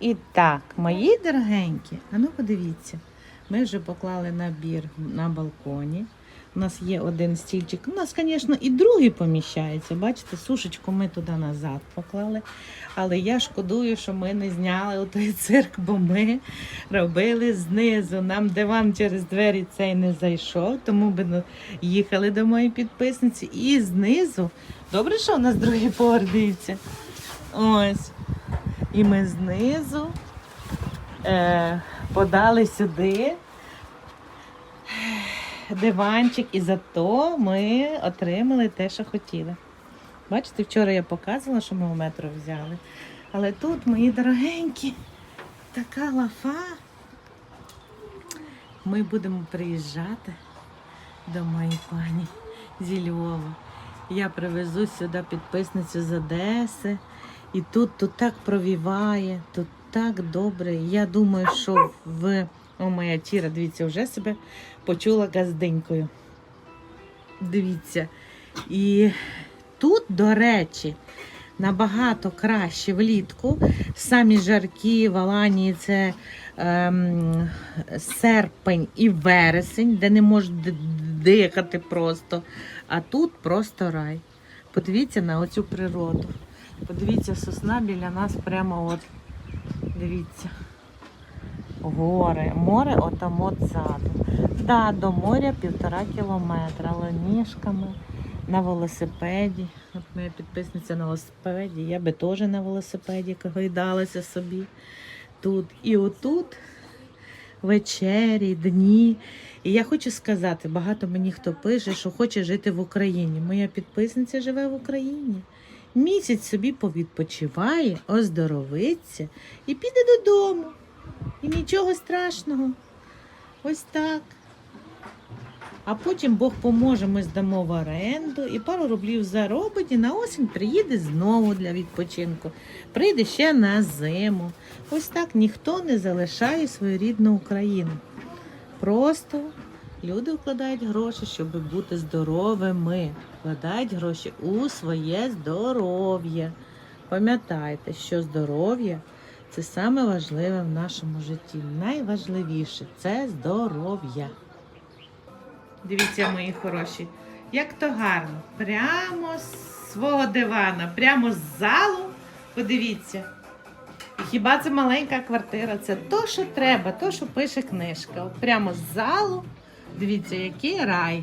І так, мої дорогенькі, а ну подивіться, ми вже поклали набір на балконі. У нас є один стільчик. У нас, звісно, і другий поміщається. Бачите, сушечку ми туди назад поклали. Але я шкодую, що ми не зняли той цирк, бо ми робили знизу. Нам диван через двері цей не зайшов, тому ну, їхали до моєї підписниці. І знизу. Добре, що у нас другий поверх. Ось. І ми знизу е, подали сюди диванчик, і зато ми отримали те, що хотіли. Бачите, вчора я показувала, що ми у метро взяли. Але тут, мої дорогенькі, така лафа. Ми будемо приїжджати до моєї пані зі Львова. Я привезу сюди підписницю з Одеси. І тут, тут так провіває, тут так добре. Я думаю, що в О, моя тіра, дивіться, вже себе почула газденькою. Дивіться. І тут, до речі, набагато краще влітку. Самі жаркі в Аланії це ем, серпень і вересень, де не можеш д- дихати просто. А тут просто рай. Подивіться на оцю природу. Подивіться, сосна біля нас прямо от. Дивіться. Гори, море отам от. Да, до моря півтора кілометра, але на велосипеді. От моя підписниця на велосипеді. Я би теж на велосипеді гойдалася собі. Тут і отут вечері, дні. І я хочу сказати, багато мені хто пише, що хоче жити в Україні. Моя підписниця живе в Україні. Місяць собі повідпочиває, оздоровиться і піде додому. І нічого страшного. Ось так. А потім Бог поможе, ми здамо в оренду і пару рублів заробить, і на осінь приїде знову для відпочинку. Прийде ще на зиму. Ось так ніхто не залишає свою рідну Україну. Просто люди вкладають гроші, щоб бути здоровими. Вкладають гроші у своє здоров'я. Пам'ятайте, що здоров'я це саме важливе в нашому житті. Найважливіше це здоров'я. Дивіться, мої хороші, як то гарно. Прямо з свого дивана, прямо з залу. Подивіться. Хіба це маленька квартира? Це то, що треба, то, що пише книжка. Прямо з залу. Дивіться, який рай.